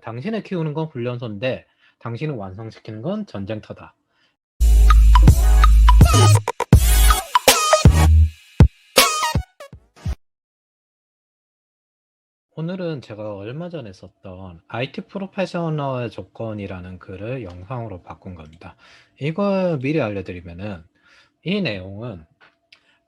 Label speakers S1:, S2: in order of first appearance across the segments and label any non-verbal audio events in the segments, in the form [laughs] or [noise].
S1: 당신을 키우는 건 훈련소인데 당신을 완성시키는 건 전쟁터다. 오늘은 제가 얼마 전에 썼던 IT 프로페셔널 조건이라는 글을 영상으로 바꾼 겁니다. 이걸 미리 알려드리면은 이 내용은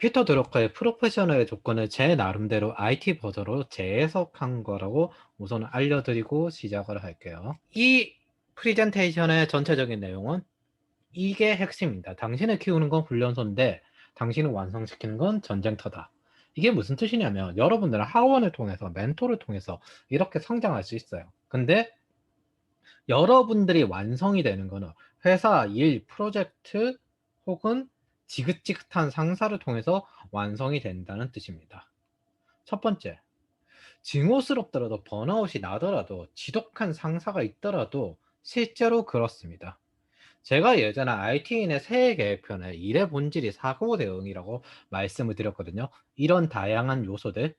S1: 피터 드러커의 프로페셔널의 조건을 제 나름대로 IT 버전으로 재해석한 거라고 우선 알려드리고 시작을 할게요. 이 프리젠테이션의 전체적인 내용은 이게 핵심입니다. 당신을 키우는 건 훈련소인데 당신을 완성시키는 건 전쟁터다. 이게 무슨 뜻이냐면 여러분들은 학원을 통해서 멘토를 통해서 이렇게 성장할 수 있어요. 근데 여러분들이 완성이 되는 거는 회사 일, 프로젝트 혹은 지긋지긋한 상사를 통해서 완성이 된다는 뜻입니다. 첫 번째, 증오스럽더라도 번아웃이 나더라도 지독한 상사가 있더라도 실제로 그렇습니다. 제가 예전에 IT인의 새해 계획편에 일의 본질이 사고 대응이라고 말씀을 드렸거든요. 이런 다양한 요소들,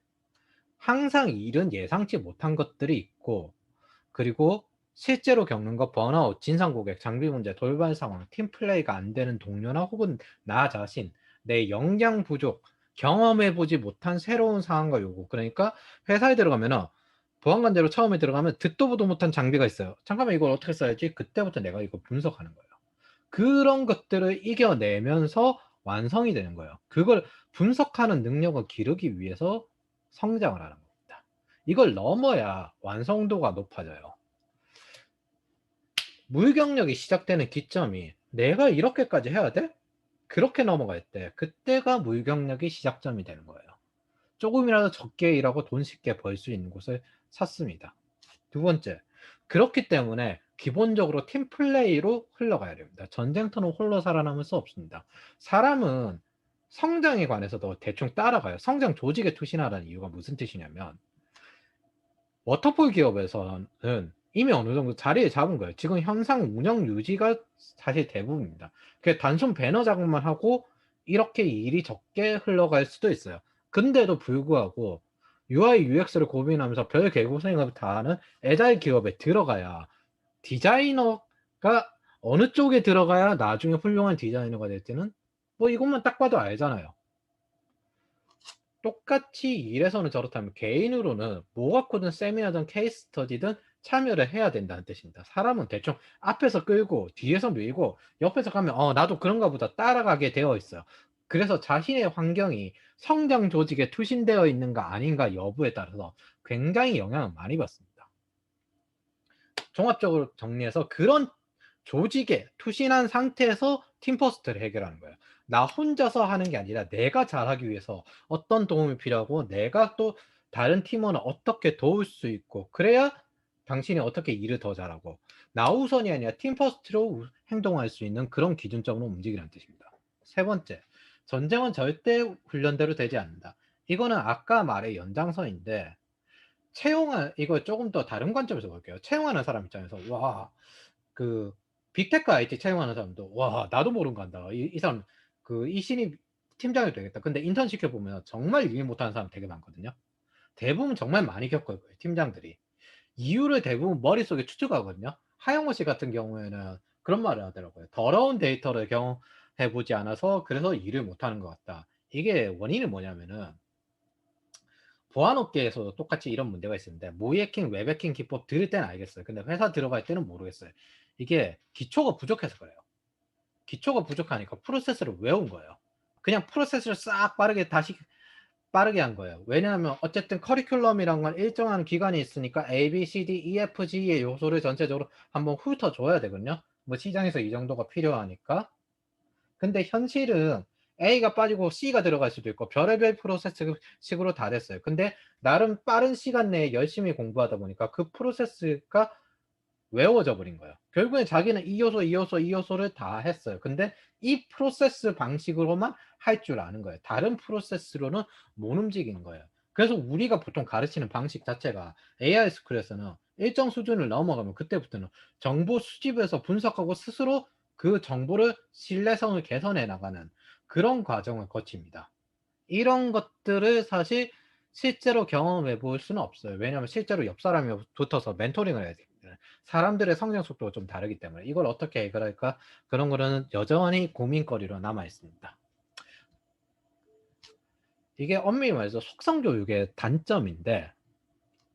S1: 항상 일은 예상치 못한 것들이 있고, 그리고 실제로 겪는 것, 번아웃, 진상 고객, 장비 문제, 돌발 상황, 팀 플레이가 안 되는 동료나 혹은 나 자신, 내 역량 부족, 경험해 보지 못한 새로운 상황과 요구. 그러니까 회사에 들어가면은 보안관제로 처음에 들어가면 듣도 보도 못한 장비가 있어요. 잠깐만 이걸 어떻게 써야지? 그때부터 내가 이거 분석하는 거예요. 그런 것들을 이겨내면서 완성이 되는 거예요. 그걸 분석하는 능력을 기르기 위해서 성장을 하는 겁니다. 이걸 넘어야 완성도가 높아져요. 물경력이 시작되는 기점이 내가 이렇게까지 해야 돼? 그렇게 넘어갈 때 그때가 물경력이 시작점이 되는 거예요. 조금이라도 적게 일하고 돈 쉽게 벌 수 있는 곳을 찾습니다. 두 번째, 그렇기 때문에 기본적으로 팀 플레이로 흘러가야 됩니다. 전쟁터는 홀로 살아남을 수 없습니다. 사람은 성장에 관해서도 대충 따라가요. 성장 조직에 투신하라는 이유가 무슨 뜻이냐면 워터폴 기업에서는 이미 어느 정도 자리에 잡은 거예요. 지금 현상 운영 유지가 사실 대부분입니다. 그 단순 배너 작업만 하고 이렇게 일이 적게 흘러갈 수도 있어요. 근데도 불구하고 UI, UX를 고민하면서 별 개고생을 다 하는 애자일 기업에 들어가야 디자이너가 어느 쪽에 들어가야 나중에 훌륭한 디자이너가 될지는 뭐 이것만 딱 봐도 알잖아요. 똑같이 일에서는 저렇다면 개인으로는 뭐 갖고든 세미나든 케이스 스터디든 참여를 해야 된다는 뜻입니다. 사람은 대충 앞에서 끌고 뒤에서 밀고 옆에서 가면 어 나도 그런가 보다 따라가게 되어 있어요. 그래서 자신의 환경이 성장 조직에 투신되어 있는가 아닌가 여부에 따라서 굉장히 영향을 많이 받습니다. 종합적으로 정리해서 그런 조직에 투신한 상태에서 팀퍼스트를 해결하는 거예요. 나 혼자서 하는 게 아니라 내가 잘하기 위해서 어떤 도움이 필요하고 내가 또 다른 팀원을 어떻게 도울 수 있고 그래야 당신이 어떻게 일을 더 잘하고 나 우선이 아니라 팀 퍼스트로 행동할 수 있는 그런 기준점으로 움직이라는 뜻입니다. 세 번째, 전쟁은 절대 훈련대로 되지 않는다. 이거는 아까 말의 연장선인데 채용한 이거 조금 더 다른 관점에서 볼게요. 채용하는 사람 입장에서 와 그 빅테크 IT 채용하는 사람도 와 나도 모르는 거 한다. 이, 이 사람 그 이 신입 팀장이 되겠다. 근데 인턴 시켜 보면 정말 일 못하는 사람 되게 많거든요. 대부분 정말 많이 겪어요 팀장들이 이유를 대부분 머릿속에 추측하거든요. 하영호 씨 같은 경우에는 그런 말을 하더라고요. 더러운 데이터를 경험해 보지 않아서 그래서 일을 못하는 것 같다. 이게 원인은 뭐냐면은 보안업계에서도 똑같이 이런 문제가 있었는데 모이해킹, 웹해킹 기법 들을 때는 알겠어요. 근데 회사 들어갈 때는 모르겠어요. 이게 기초가 부족해서 그래요. 기초가 부족하니까 프로세스를 외운 거예요. 그냥 프로세스를 싹 빠르게 다시 빠르게 한 거예요. 왜냐하면 어쨌든 커리큘럼이란 건 일정한 기간이 있으니까 A, B, C, D, E, F, G의 요소를 전체적으로 한번 훑어줘야 되거든요. 뭐 시장에서 이 정도가 필요하니까. 근데 현실은 A가 빠지고 C가 들어갈 수도 있고 별의별 프로세스식으로 다 됐어요. 근데 나름 빠른 시간 내에 열심히 공부하다 보니까 그 프로세스가 외워져 버린 거예요. 결국엔 자기는 이 요소, 이 요소, 이 요소를 다 했어요. 근데 이 프로세스 방식으로만 할 줄 아는 거예요. 다른 프로세스로는 못 움직이는 거예요. 그래서 우리가 보통 가르치는 방식 자체가 AI 스쿨에서는 일정 수준을 넘어가면 그때부터는 정보 수집에서 분석하고 스스로 그 정보를 신뢰성을 개선해 나가는 그런 과정을 거칩니다. 이런 것들을 사실 실제로 경험해 볼 수는 없어요. 왜냐하면 실제로 옆 사람이 붙어서 멘토링을 해야 사람들의 성장 속도가 좀 다르기 때문에 이걸 어떻게 해결할까 그런 거는 여전히 고민거리로 남아 있습니다. 이게 엄밀히 말해서 속성 교육의 단점인데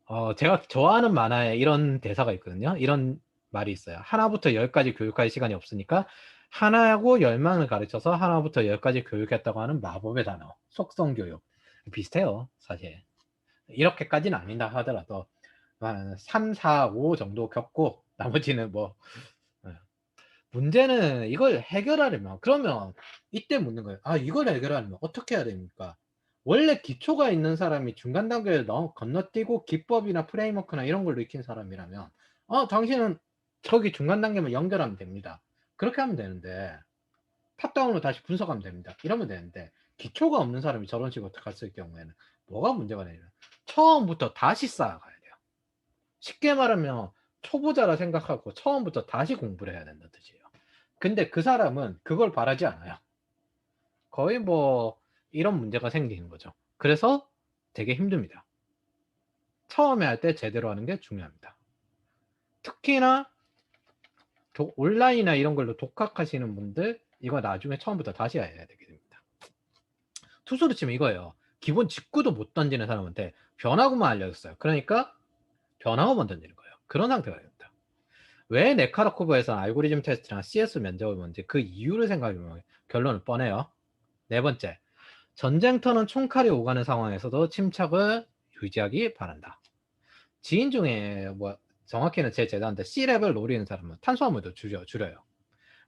S1: 어, 제가 좋아하는 만화에 이런 대사가 있거든요. 이런 말이 있어요. 하나부터 열까지 교육할 시간이 없으니까 하나하고 열만을 가르쳐서 하나부터 열까지 교육했다고 하는 마법의 단어 속성 교육 비슷해요 사실 이렇게까지는 아닌다 하더라도 한 3, 4, 5 정도 겪고 [laughs] 나머지는 뭐 예. 문제는 이걸 해결하려면 그러면 이때 묻는 거예요. 아 이걸 해결하려면 어떻게 해야 됩니까? 원래 기초가 있는 사람이 중간 단계를 넘 건너뛰고 기법이나 프레임워크나 이런 걸로 익힌 사람이라면 어 당신은 저기 중간 단계만 연결하면 됩니다. 그렇게 하면 되는데 탑다운으로 다시 분석하면 됩니다. 이러면 되는데 기초가 없는 사람이 저런 식으로 갔을 경우에는 뭐가 문제가 되냐면 처음부터 다시 쌓아가야 돼요. 쉽게 말하면 초보자라 생각하고 처음부터 다시 공부를 해야 된다는 뜻이에요. 근데 그 사람은 그걸 바라지 않아요. 거의 뭐 이런 문제가 생기는 거죠. 그래서 되게 힘듭니다. 처음에 할 때 제대로 하는 게 중요합니다. 특히나 도, 온라인이나 이런 걸로 독학하시는 분들 이거 나중에 처음부터 다시 해야 되게 됩니다. 투수로 치면 이거예요. 기본 직구도 못 던지는 사람한테 변화구만 알려줬어요. 그러니까 변화구만 던지는 거예요. 그런 상태가 됩니다. 왜 네카라코브에서 알고리즘 테스트랑 CS 면접을 뭔지 그 이유를 생각해보면 결론은 뻔해요. 네 번째, 전쟁터는 총칼이 오가는 상황에서도 침착을 유지하기 바란다. 지인 중에 뭐 정확히는 제 재단인데 C랩을 노리는 사람은 탄수화물도 줄여, 줄여요.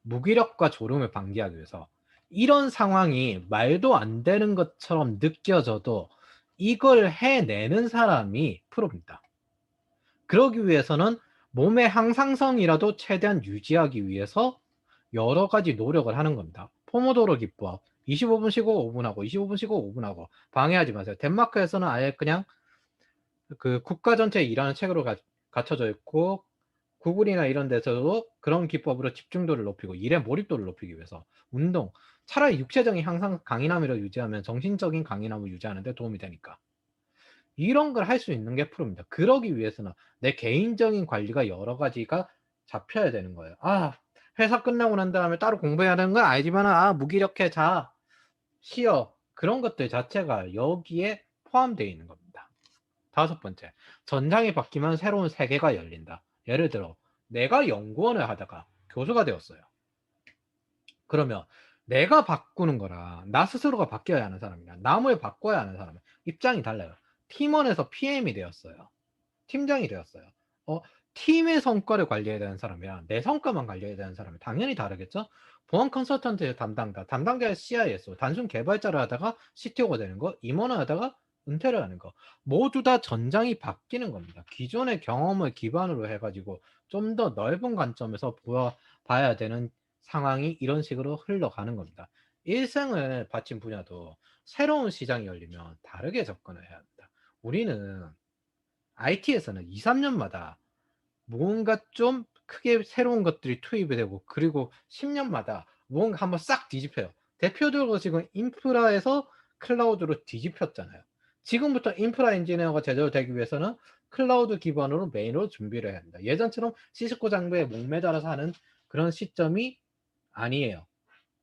S1: 무기력과 졸음을 방지하기 위해서 이런 상황이 말도 안 되는 것처럼 느껴져도 이걸 해내는 사람이 프로입니다. 그러기 위해서는 몸의 항상성이라도 최대한 유지하기 위해서 여러 가지 노력을 하는 겁니다. 포모도로 기법 25분 쉬고 5분 하고 25분 쉬고 5분 하고 방해하지 마세요. 덴마크에서는 아예 그냥 그 국가 전체 일하는 책으로 가, 갖춰져 있고 구글이나 이런 데서도 그런 기법으로 집중도를 높이고 일의 몰입도를 높이기 위해서 운동 차라리 육체적인 향상 강인함을 유지하면 정신적인 강인함을 유지하는 데 도움이 되니까 이런 걸 할 수 있는 게 프로입니다. 그러기 위해서는 내 개인적인 관리가 여러 가지가 잡혀야 되는 거예요. 아 회사 끝나고 난 다음에 따로 공부해야 되는 건 알지만 아 무기력해 자 쉬어 그런 것들 자체가 여기에 포함되어 있는 겁니다. 다섯 번째, 전장이 바뀌면 새로운 세계가 열린다. 예를 들어, 내가 연구원을 하다가 교수가 되었어요. 그러면 내가 바꾸는 거랑 나 스스로가 바뀌어야 하는 사람이랑 남을 바꿔야 하는 사람은 입장이 달라요. 팀원에서 PM이 되었어요. 팀장이 되었어요. 어, 팀의 성과를 관리해야 되는 사람이랑 내 성과만 관리해야 되는 사람이 당연히 다르겠죠? 보안 컨설턴트 담당자, 담당자 CISO, 단순 개발자를 하다가 CTO가 되는 거, 임원을 하다가 은퇴를 하는 거 모두 다 전장이 바뀌는 겁니다. 기존의 경험을 기반으로 해가지고 좀 더 넓은 관점에서 보아, 봐야 되는 상황이 이런 식으로 흘러가는 겁니다. 일생을 바친 분야도 새로운 시장이 열리면 다르게 접근을 해야 합니다. 우리는 IT에서는 2, 3년마다 뭔가 좀 크게 새로운 것들이 투입이 되고 그리고 10년마다 뭔가 한번 싹 뒤집혀요. 대표적으로 지금 인프라에서 클라우드로 뒤집혔잖아요. 지금부터 인프라 엔지니어가 제대로 되기 위해서는 클라우드 기반으로 메인으로 준비를 해야 합니다. 예전처럼 시스코 장비에 목매달아서 하는 그런 시점이 아니에요.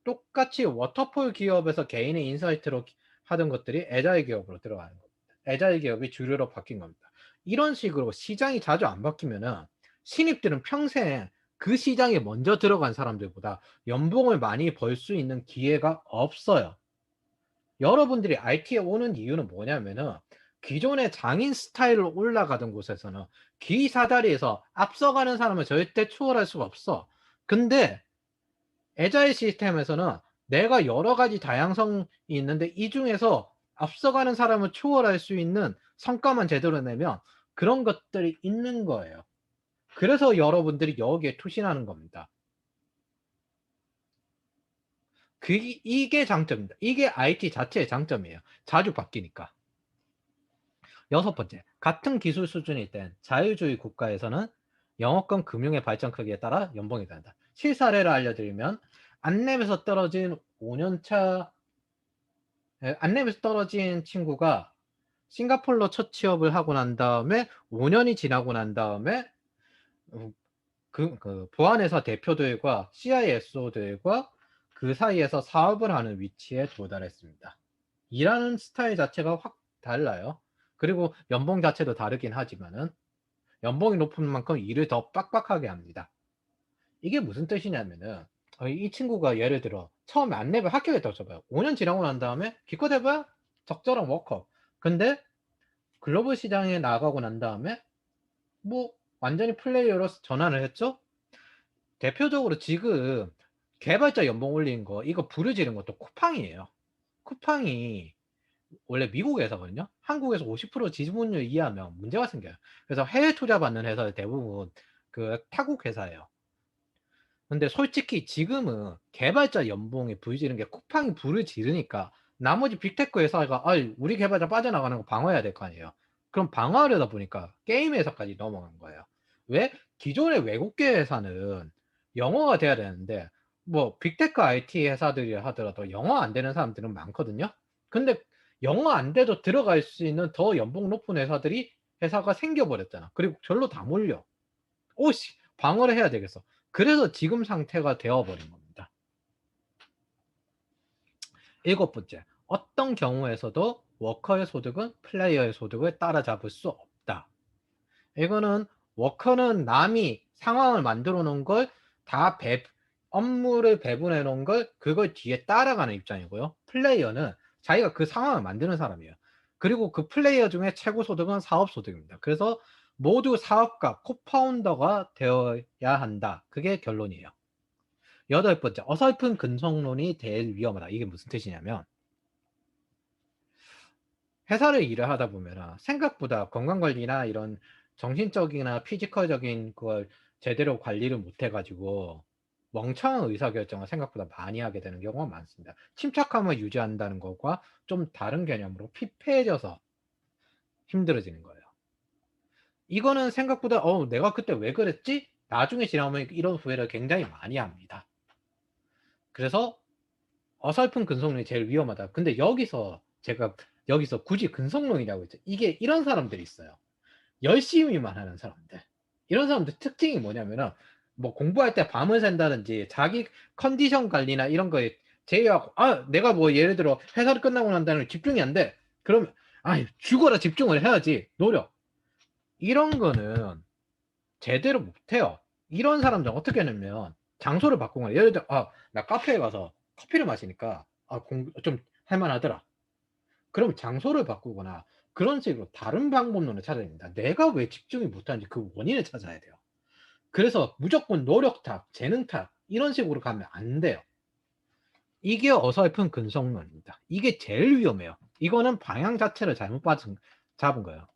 S1: 똑같이 워터폴 기업에서 개인의 인사이트로 하던 것들이 에자일 기업으로 들어가는 겁니다. 에자일 기업이 주류로 바뀐 겁니다. 이런 식으로 시장이 자주 안 바뀌면은 신입들은 평생 그 시장에 먼저 들어간 사람들보다 연봉을 많이 벌 수 있는 기회가 없어요. 여러분들이 IT에 오는 이유는 뭐냐면은 기존의 장인 스타일로 올라가던 곳에서는 기사다리에서 앞서가는 사람을 절대 추월할 수가 없어. 근데 에자일 시스템에서는 내가 여러 가지 다양성이 있는데 이 중에서 앞서가는 사람을 추월할 수 있는 성과만 제대로 내면 그런 것들이 있는 거예요. 그래서 여러분들이 여기에 투신하는 겁니다. 그 이게 장점입니다. 이게 IT 자체의 장점이에요. 자주 바뀌니까. 여섯 번째, 같은 기술 수준일 땐 자유주의 국가에서는 영어권 금융의 발전 크기에 따라 연봉이 된다. 실사례를 알려드리면 안랩에서 떨어진 5년차 안랩에서 떨어진 친구가 싱가폴로 첫 취업을 하고 난 다음에 5년이 지나고 난 다음에 음그그 보안회사 대표들과 CISO들과 그 사이에서 사업을 하는 위치에 도달했습니다. 일하는 스타일 자체가 확 달라요. 그리고 연봉 자체도 다르긴 하지만은 연봉이 높은 만큼 일을 더 빡빡하게 합니다. 이게 무슨 뜻이냐면은 어 이 친구가 예를 들어 처음에 안내를 합격했다고 쳐 봐요. 5년 지나고 난 다음에 기껏 해 봐야 적절한 워커. 근데 글로벌 시장에 나가고 난 다음에 뭐 완전히 플레이어로 전환을 했죠. 대표적으로 지금 개발자 연봉 올리는 거 이거 부르지른 것도 쿠팡이에요. 쿠팡이 원래 미국 회사거든요. 한국에서 50% 지분율 이하면 문제가 생겨요. 그래서 해외 투자 받는 회사들 대부분 그 타국 회사예요. 근데 솔직히 지금은 개발자 연봉에 부르지른 게 쿠팡이 부를 지르니까 나머지 빅테크 회사가 아이 우리 개발자 빠져나가는 거 방어해야 될 거 아니에요. 그럼 방어하려다 보니까 게임 회사까지 넘어간 거예요. 왜? 기존의 외국계 회사는 영어가 돼야 되는데 뭐 빅테크 IT 회사들이 하더라도 영어 안 되는 사람들은 많거든요. 근데 영어 안 돼도 들어갈 수 있는 더 연봉 높은 회사들이 회사가 생겨 버렸잖아. 그리고 절로 다 몰려. 오씨 방어를 해야 되겠어. 그래서 지금 상태가 되어 버린 겁니다. 일곱 번째. 어떤 경우에서도 워커의 소득은 플레이어의 소득을 따라잡을 수 없다. 이거는 워커는 남이 상황을 만들어 놓은 걸 다 배, 업무를 배분해 놓은 걸 그걸 뒤에 따라가는 입장이고요. 플레이어는 자기가 그 상황을 만드는 사람이에요. 그리고 그 플레이어 중에 최고 소득은 사업 소득입니다. 그래서 모두 사업가, 코파운더가 되어야 한다. 그게 결론이에요. 여덟 번째, 어설픈 근성론이 제일 위험하다. 이게 무슨 뜻이냐면 회사를 일을 하다 보면 생각보다 건강관리나 이런 정신적이나 피지컬적인 걸 제대로 관리를 못 해가지고 멍청한 의사결정을 생각보다 많이 하게 되는 경우가 많습니다. 침착함을 유지한다는 것과 좀 다른 개념으로 피폐해져서 힘들어지는 거예요. 이거는 생각보다 어 내가 그때 왜 그랬지? 나중에 지나면 이런 후회를 굉장히 많이 합니다. 그래서 어설픈 근성론이 제일 위험하다. 근데 여기서 제가 여기서 굳이 근성론이라고 했죠. 이게 이런 사람들이 있어요. 열심히만 하는 사람들. 이런 사람들 특징이 뭐냐면은 뭐 공부할 때 밤을 샌다든지 자기 컨디션 관리나 이런 거에 제외하고 아 내가 뭐 예를 들어 회사를 끝나고 난 다음에 집중이 안 돼. 그러면 아 죽어라 집중을 해야지 노력. 이런 거는 제대로 못해요. 이런 사람들 어떻게 하냐면 장소를 바꾸거나 예를 들어 아 나 카페에 가서 커피를 마시니까 아좀 할만하더라. 그럼 장소를 바꾸거나 그런 식으로 다른 방법론을 찾아야 됩니다. 내가 왜 집중이 못하는지 그 원인을 찾아야 돼요. 그래서 무조건 노력 탑, 재능 탑 이런 식으로 가면 안 돼요. 이게 어설픈 근성론입니다. 이게 제일 위험해요. 이거는 방향 자체를 잘못 받은, 잡은 거예요.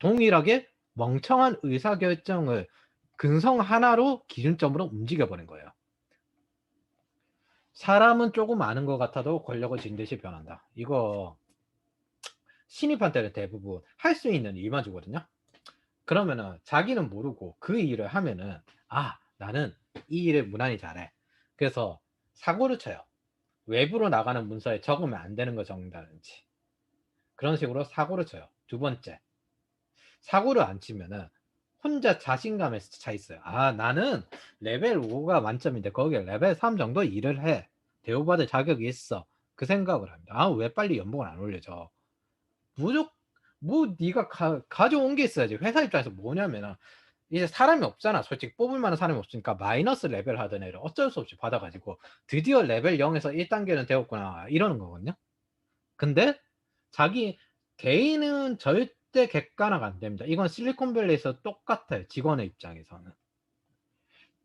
S1: 동일하게 멍청한 의사결정을 근성 하나로 기준점으로 움직여버린 거예요. 사람은 조금 아는 것 같아도 권력을 진 듯이 변한다. 이거 신입한테는 대부분 할 수 있는 일만 주거든요. 그러면은 자기는 모르고 그 일을 하면은 아 나는 이 일을 무난히 잘해. 그래서 사고를 쳐요. 외부로 나가는 문서에 적으면 안 되는 거 적는다든지 그런 식으로 사고를 쳐요. 두 번째 사고를 안 치면은 혼자 자신감에 차 있어요. 아 나는 레벨 5가 만점인데 거기에 레벨 3 정도 일을 해. 대우받을 자격이 있어. 그 생각을 합니다. 아 왜 빨리 연봉을 안 올려줘? 무조건 뭐 네가 가, 가 져온 게 있어야지. 회사 입장에서 뭐냐면은 이제 사람이 없잖아. 솔직히 뽑을 만한 사람이 없으니까 마이너스 레벨 하던 애를 어쩔 수 없이 받아가지고 드디어 레벨 0에서 1단계는 되었구나 이러는 거거든요. 근데 자기 개인은 절 대 객관화가 안 됩니다. 이건 실리콘밸리에서 똑같아요. 직원의 입장에서는.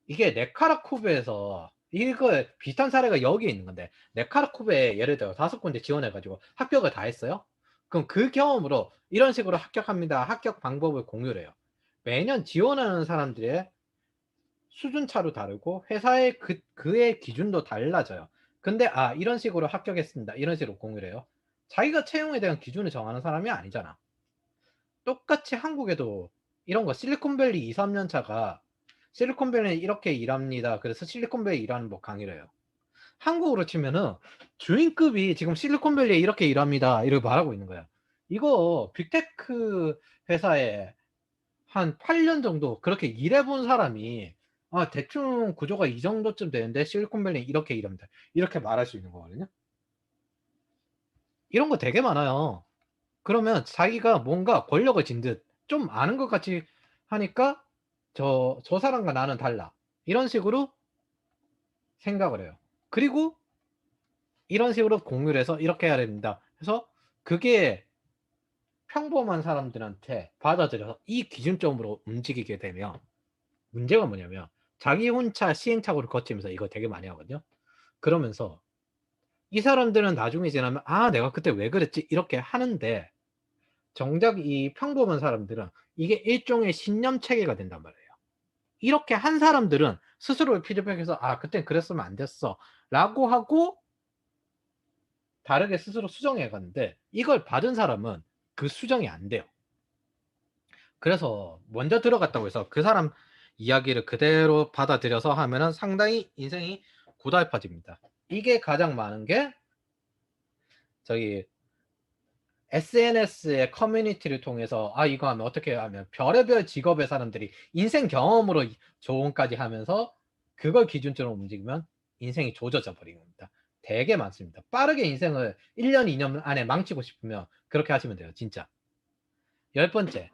S1: 이게 네카라쿠베에서 이거 비슷한 사례가 여기 있는 건데 네카라쿠베에 예를 들어 다섯 군데 지원해가지고 합격을 다 했어요. 그럼 그 경험으로 이런 식으로 합격합니다. 합격 방법을 공유를 해요. 매년 지원하는 사람들의 수준 차로 다르고 회사의 그, 그의 기준도 달라져요. 근데 아 이런 식으로 합격했습니다. 이런 식으로 공유를 해요. 자기가 채용에 대한 기준을 정하는 사람이 아니잖아. 똑같이 한국에도 이런 거 실리콘밸리 2, 3년 차가 실리콘밸리는 이렇게 일합니다. 그래서 실리콘밸리 일하는 법 강의를 해요. 한국으로 치면은 주인급이 지금 실리콘밸리에 이렇게 일합니다. 이렇게 말하고 있는 거야. 이거 빅테크 회사에 한 8년 정도 그렇게 일해본 사람이 아, 대충 구조가 이 정도쯤 되는데 실리콘밸리 이렇게 일합니다. 이렇게 말할 수 있는 거거든요. 이런 거 되게 많아요. 그러면 자기가 뭔가 권력을 쥔듯좀 아는 것 같이 하니까 저, 저 사람과 나는 달라. 이런 식으로 생각을 해요. 그리고 이런 식으로 공유를 해서 이렇게 해야 됩니다. 그래서 그게 평범한 사람들한테 받아들여서 이 기준점으로 움직이게 되면 문제가 뭐냐면 자기 혼자 시행착오를 거치면서 이거 되게 많이 하거든요. 그러면서 이 사람들은 나중에 지나면 아 내가 그때 왜 그랬지 이렇게 하는데 정작 이 평범한 사람들은 이게 일종의 신념 체계가 된단 말이에요. 이렇게 한 사람들은 스스로를 피드백해서 아 그땐 그랬으면 안 됐어 라고 하고 다르게 스스로 수정해 갔는데 이걸 받은 사람은 그 수정이 안 돼요. 그래서 먼저 들어갔다고 해서 그 사람 이야기를 그대로 받아들여서 하면은 상당히 인생이 고달파집니다. 이게 가장 많은 게 저기 SNS의 커뮤니티를 통해서 아 이거 하면 어떻게 하면 별의별 직업의 사람들이 인생 경험으로 조언까지 하면서 그걸 기준점으로 움직이면 인생이 조져져 버리는 겁니다. 되게 많습니다. 빠르게 인생을 1년, 2년 안에 망치고 싶으면 그렇게 하시면 돼요. 진짜. 열 번째.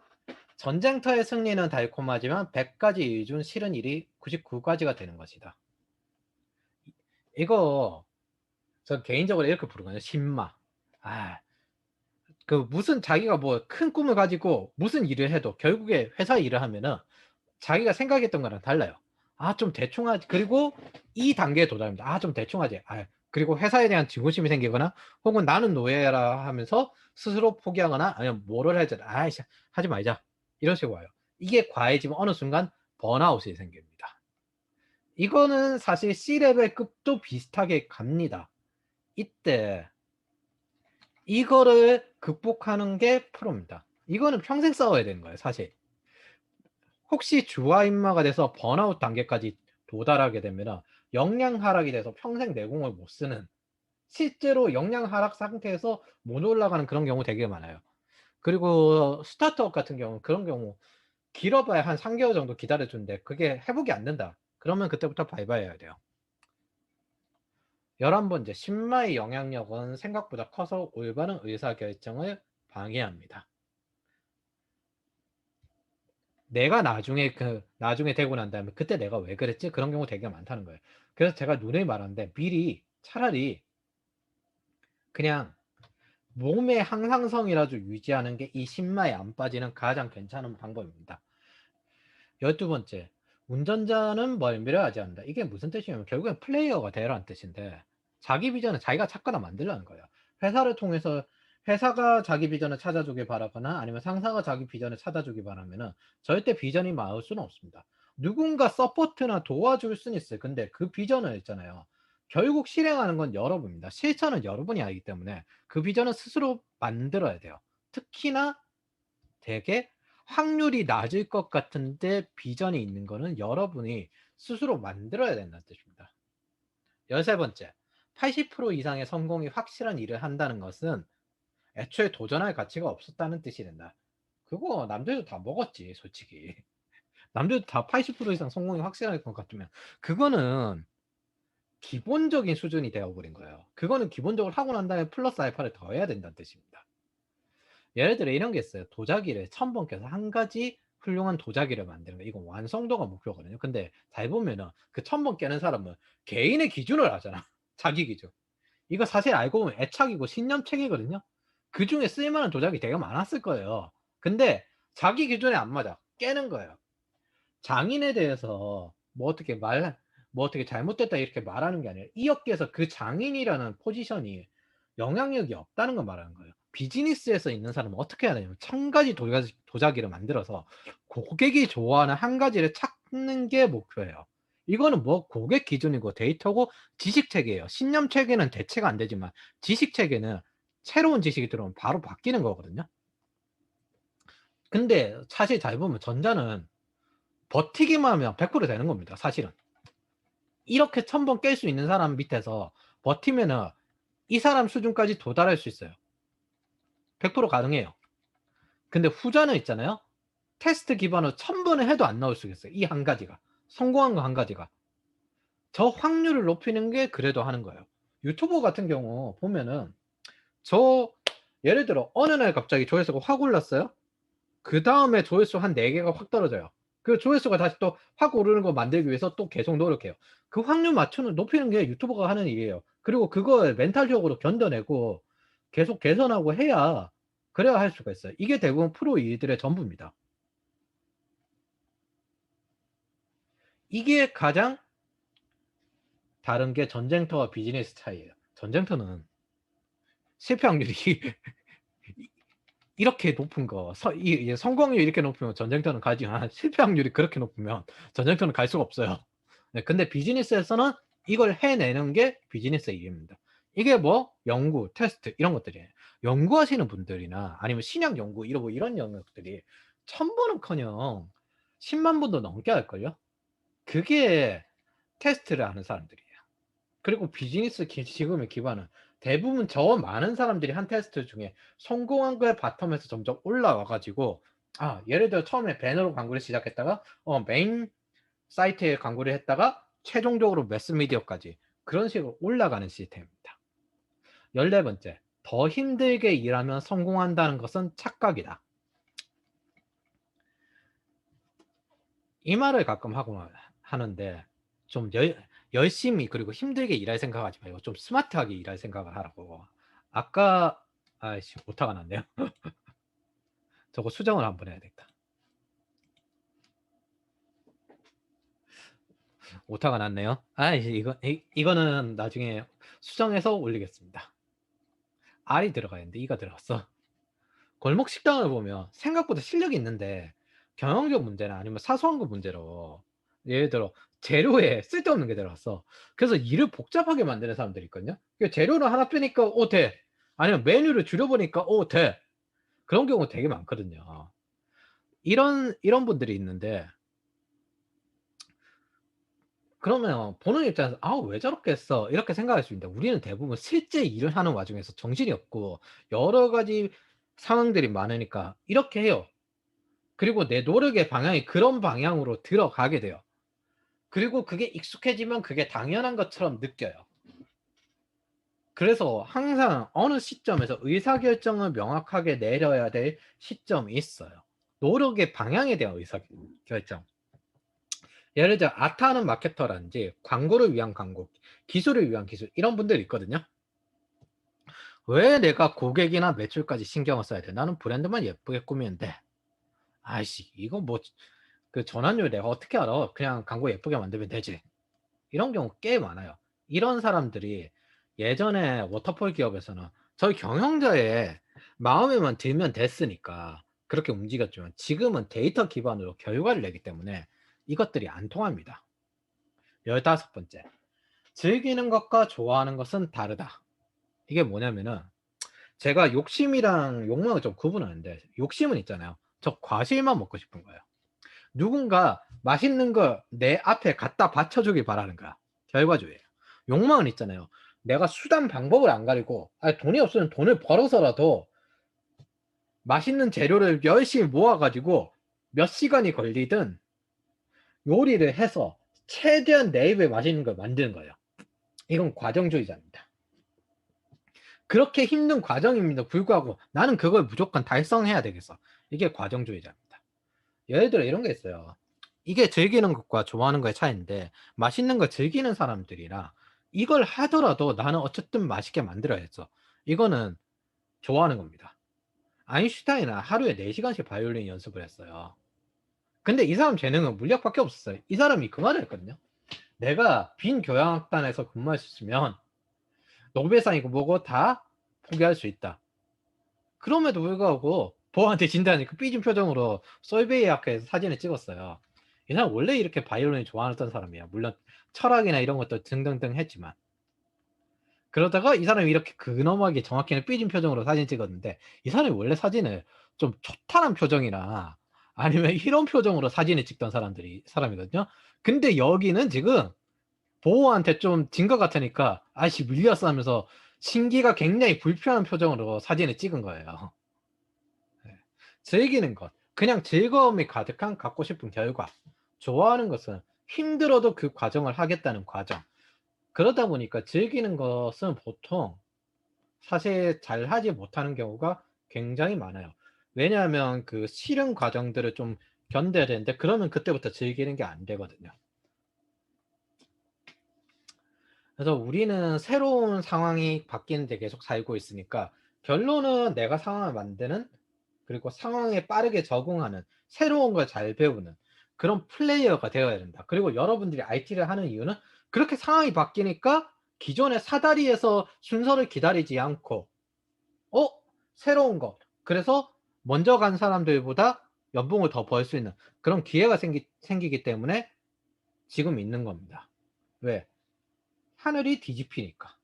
S1: 전쟁터의 승리는 달콤하지만 100가지 일중 싫은 일이 99가지가 되는 것이다. 이거 저 개인적으로 이렇게 부르거든요. 신마. 아, 그 무슨 자기가 뭐 큰 꿈을 가지고 무슨 일을 해도 결국에 회사 일을 하면은 자기가 생각했던 거랑 달라요. 아, 좀 대충 하지. 그리고 이 단계에 도달합니다. 아, 좀 대충 하지. 아, 그리고 회사에 대한 증오심이 생기거나 혹은 나는 노예라 하면서 스스로 포기하거나 아니면 뭐를 되나. 아이씨, 하지 말자. 이런 식으로 와요. 이게 과해지면 어느 순간 번아웃이 생깁니다. 이거는 사실 C레벨급도 비슷하게 갑니다. 이때 이거를 극복하는 게 프로입니다. 이거는 평생 싸워야 되는 거예요, 사실. 혹시 주화 인마가 돼서 번아웃 단계까지 도달하게 되면 역량 하락이 돼서 평생 내공을 못 쓰는 실제로 역량 하락 상태에서 못 올라가는 그런 경우 되게 많아요. 그리고 스타트업 같은 경우는 그런 경우 길어봐야 한 3개월 정도 기다려주는데 그게 회복이 안 된다. 그러면 그때부터 바이바이 해야 돼요. 11번째, 신마의 영향력은 생각보다 커서 올바른 의사결정을 방해합니다. 내가 나중에 그 나중에 되고 난 다음에 그때 내가 왜 그랬지? 그런 경우 되게 많다는 거예요. 그래서 제가 누누이 말하는데 미리 차라리 그냥 몸의 항상성이라도 유지하는 게 이 신마에 안 빠지는 가장 괜찮은 방법입니다. 12번째, 운전자는 멀미를 하지 않는다. 이게 무슨 뜻이냐면 결국엔 플레이어가 되라는 뜻인데 자기 비전은 자기가 찾거나 만들라는 거예요. 회사를 통해서 회사가 자기 비전을 찾아주길 바라거나 아니면 상사가 자기 비전을 찾아주길 바라면은 절대 비전이 마을 수는 없습니다. 누군가 서포트나 도와줄 수는 있어요. 근데 그 비전을 있잖아요. 결국 실행하는 건 여러분입니다. 실천은 여러분이 하기 때문에 그 비전은 스스로 만들어야 돼요. 특히나 되게 확률이 낮을 것 같은데 비전이 있는 거는 여러분이 스스로 만들어야 된다는 뜻입니다. 열세 번째, 80% 이상의 성공이 확실한 일을 한다는 것은 애초에 도전할 가치가 없었다는 뜻이 된다. 그거 남들도 다 먹었지, 솔직히. [laughs] 남들도 다 80% 이상 성공이 확실할 것 같으면 그거는 기본적인 수준이 되어버린 거예요. 그거는 기본적으로 하고 난 다음에 플러스 알파를 더 해야 된다는 뜻입니다. 예를 들어 이런 게 있어요. 도자기를 천번 깨서 한 가지 훌륭한 도자기를 만드는 거. 이건 완성도가 목표거든요. 근데 잘 보면은 그천번 깨는 사람은 개인의 기준을 하잖아. [laughs] 자기 기준. 이거 사실 알고 보면 애착이고 신념책이거든요. 그 중에 쓸만한 도자기 되게 많았을 거예요. 근데 자기 기준에 안 맞아. 깨는 거예요. 장인에 대해서 뭐 어떻게 말, 뭐 어떻게 잘못됐다 이렇게 말하는 게 아니라 이 업계에서 그 장인이라는 포지션이 영향력이 없다는 걸 말하는 거예요. 비즈니스에서 있는 사람은 어떻게 해야 되냐면 천 가지 도자기, 도자기를 만들어서 고객이 좋아하는 한 가지를 찾는 게 목표예요. 이거는 뭐 고객 기준이고 데이터고 지식 체계예요. 신념 체계는 대체가 안 되지만 지식 체계는 새로운 지식이 들어오면 바로 바뀌는 거거든요. 근데 사실 잘 보면 전자는 버티기만 하면 100% 되는 겁니다. 사실은. 이렇게 천 번 깰 수 있는 사람 밑에서 버티면은 이 사람 수준까지 도달할 수 있어요. 100% 가능해요. 근데 후자는 있잖아요. 테스트 기반으로 천 번을 해도 안 나올 수 있어요. 이 한 가지가. 성공한 거 한 가지가. 저 확률을 높이는 게 그래도 하는 거예요. 유튜버 같은 경우 보면은 저 예를 들어 어느 날 갑자기 조회수가 확 올랐어요. 그 다음에 조회수 한 4개가 확 떨어져요. 그 조회수가 다시 또 확 오르는 거 만들기 위해서 또 계속 노력해요. 그 확률 맞추는 높이는 게 유튜버가 하는 일이에요. 그리고 그걸 멘탈적으로 견뎌내고 계속 개선하고 해야 그래야 할 수가 있어요. 이게 대부분 프로 일들의 전부입니다. 이게 가장 다른 게 전쟁터와 비즈니스 차이예요. 전쟁터는 실패 확률이 [laughs] 이렇게 높은 거, 서, 이, 이 성공률이 이렇게 높으면 전쟁터는 가지만 실패 확률이 그렇게 높으면 전쟁터는 갈 수가 없어요. 네, 근데 비즈니스에서는 이걸 해내는 게 비즈니스의 일입니다. 이게 뭐 연구, 테스트 이런 것들이에요. 연구하시는 분들이나 아니면 신약 연구 이런 뭐 이런 영역들이 천 번은커녕 10만 번도 넘게 할걸요. 그게 테스트를 하는 사람들이에요. 그리고 비즈니스 기, 지금의 기반은 대부분 저 많은 사람들이 한 테스트 중에 성공한 거에 바텀에서 점점 올라와 가지고 아 예를 들어 처음에 배너로 광고를 시작했다가 어 메인 사이트에 광고를 했다가 최종적으로 매스미디어까지 그런 식으로 올라가는 시스템 입니다. 14번째, 더 힘들게 일하면 성공한다는 것은 착각이다. 이 말을 가끔 하고 하는데 좀 열, 열심히 그리고 힘들게 일할 생각하지 말고 좀 스마트하게 일할 생각을 하라고. 아까 아이씨 오타가 났네요. [laughs] 저거 수정을 한번 해야 되겠다. 오타가 났네요. 아, 이거 이, 이거는 나중에 수정해서 올리겠습니다. R이 들어가야 되는데 E가 들어갔어. 골목 식당을 보면 생각보다 실력이 있는데 경영적 문제나 아니면 사소한 거 문제로 예를 들어 재료에 쓸데없는 게 들어갔어. 그래서 일을 복잡하게 만드는 사람들이 있거든요. 그러니까 재료를 하나 빼니까 오 돼. 아니면 메뉴를 줄여보니까 오 돼. 그런 경우 되게 많거든요. 이런 이런 분들이 있는데 그러면 보는 입장에서 '아 왜 저렇게 했어?' 이렇게 생각할 수 있는데 우리는 대부분 실제 일을 하는 와중에서 정신이 없고 여러 가지 상황들이 많으니까 이렇게 해요. 그리고 내 노력의 방향이 그런 방향으로 들어가게 돼요. 그리고 그게 익숙해지면 그게 당연한 것처럼 느껴요. 그래서 항상 어느 시점에서 의사결정을 명확하게 내려야 될 시점이 있어요. 노력의 방향에 대한 의사결정. 예를 들어 아타하는 마케터라든지 광고를 위한 광고, 기술을 위한 기술 이런 분들이 있거든요. 왜 내가 고객이나 매출까지 신경을 써야 돼? 나는 브랜드만 예쁘게 꾸미면 돼. 아이씨 이거 뭐 그 전환율 내가 어떻게 알아? 그냥 광고 예쁘게 만들면 되지. 이런 경우 꽤 많아요. 이런 사람들이 예전에 워터폴 기업에서는 저희 경영자의 마음에만 들면 됐으니까 그렇게 움직였지만 지금은 데이터 기반으로 결과를 내기 때문에 이것들이 안 통합니다. 15번째. 즐기는 것과 좋아하는 것은 다르다. 이게 뭐냐면은 제가 욕심이랑 욕망을 좀 구분하는데 욕심은 있잖아요. 저 과실만 먹고 싶은 거예요. 누군가 맛있는 거내 앞에 갖다 받쳐주길 바라는 거야. 결과주의예요. 욕망은 있잖아요. 내가 수단 방법을 안 가리고 아니, 돈이 없으면 돈을 벌어서라도 맛있는 재료를 열심히 모아가지고 몇 시간이 걸리든 요리를 해서 최대한 내 입에 맛있는 걸 만드는 거예요. 이건 과정주의자입니다. 그렇게 힘든 과정입니다. 불구하고 나는 그걸 무조건 달성해야 되겠어. 이게 과정주의자입니다. 예를 들어 이런 게 있어요. 이게 즐기는 것과 좋아하는 거의 차이인데 맛있는 걸 즐기는 사람들이라 이걸 하더라도 나는 어쨌든 맛있게 만들어야 했어. 이거는 좋아하는 겁니다. 아인슈타인은 하루에 4시간씩 바이올린 연습을 했어요. 근데 이 사람 재능은 물리학밖에 없었어요. 이 사람이 그 말을 했거든요. 내가 빈 교향악단에서 근무할 수 있으면 노벨상이고 뭐고 다 포기할 수 있다. 그럼에도 불구하고 보한테 진다니까 삐진 표정으로 솔베이 학교에서 사진을 찍었어요. 이 사람 원래 이렇게 바이올린을 좋아했던 사람이야. 물론 철학이나 이런 것도 등등등 했지만. 그러다가 이 사람이 이렇게 근엄하게 정확히는 삐진 표정으로 사진 찍었는데 이 사람이 원래 사진을 좀 초탈한 표정이나 아니면 이런 표정으로 사진을 찍던 사람들이 사람이거든요. 근데 여기는 지금 보호한테 좀 진 것 같으니까 아씨 밀렸어 하면서 신기가 굉장히 불편한 표정으로 사진을 찍은 거예요. 네. 즐기는 것, 그냥 즐거움이 가득한 갖고 싶은 결과. 좋아하는 것은 힘들어도 그 과정을 하겠다는 과정. 그러다 보니까 즐기는 것은 보통 사실 잘 하지 못하는 경우가 굉장히 많아요. 왜냐하면 그 싫은 과정들을 좀 견뎌야 되는데 그러면 그때부터 즐기는 게 안 되거든요. 그래서 우리는 새로운 상황이 바뀌는데 계속 살고 있으니까 결론은 내가 상황을 만드는 그리고 상황에 빠르게 적응하는 새로운 걸 잘 배우는 그런 플레이어가 되어야 된다. 그리고 여러분들이 IT를 하는 이유는 그렇게 상황이 바뀌니까 기존의 사다리에서 순서를 기다리지 않고 어? 새로운 거. 그래서 먼저 간 사람들보다 연봉을 더 벌 수 있는 그런 기회가 생기, 생기기 때문에 지금 있는 겁니다. 왜? 하늘이 뒤집히니까.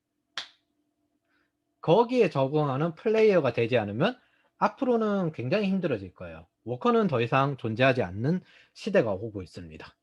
S1: 거기에 적응하는 플레이어가 되지 않으면 앞으로는 굉장히 힘들어질 거예요. 워커는 더 이상 존재하지 않는 시대가 오고 있습니다.